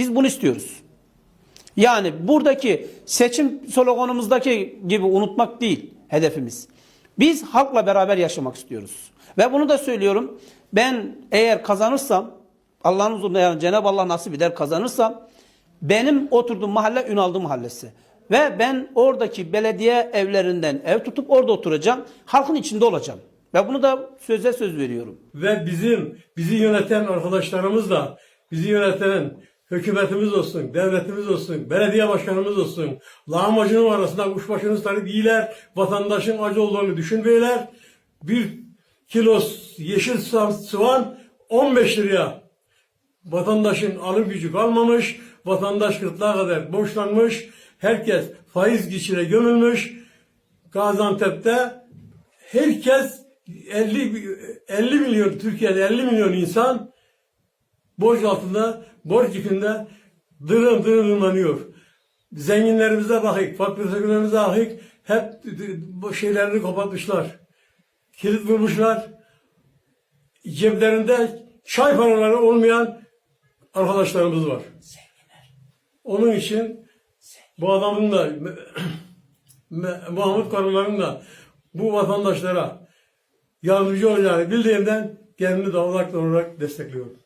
Biz bunu istiyoruz. Yani buradaki seçim sloganımızdaki gibi unutmak değil hedefimiz. Biz halkla beraber yaşamak istiyoruz. Ve bunu da söylüyorum. Ben eğer kazanırsam Allah'ın huzurunda yani Cenab-ı Allah nasip eder kazanırsam benim oturduğum mahalle Ünaldı Mahallesi. Ve ben oradaki belediye evlerinden ev tutup orada oturacağım. Halkın içinde olacağım. Ve bunu da söze söz veriyorum. Ve bizim, bizi yöneten arkadaşlarımız da, bizi yöneten hükümetimiz olsun, devletimiz olsun, belediye başkanımız olsun, lahmacunun arasında kuşbaşını sarıp iyiler, vatandaşın acı olduğunu düşünmeyler. Bir kilo yeşil soğan 15 liraya. Vatandaşın alım gücü kalmamış, vatandaş gırtlağa kadar borçlanmış, herkes faiz geçire gömülmüş. Gaziantep'te herkes 50 50 milyon Türkiye'de 50 milyon insan borç altında, borç yükünde dırın dırın dırmanıyor. Zenginlerimize bakık, fakirlerimize bakık, hep bu şeylerini kapatmışlar. Kilit vurmuşlar. Ceplerinde çay paraları olmayan arkadaşlarımız var. Onun için bu adamın da Mahmut Karunların da bu vatandaşlara yardımcı olacağını bildiğimden kendimi olarak olarak destekliyorum.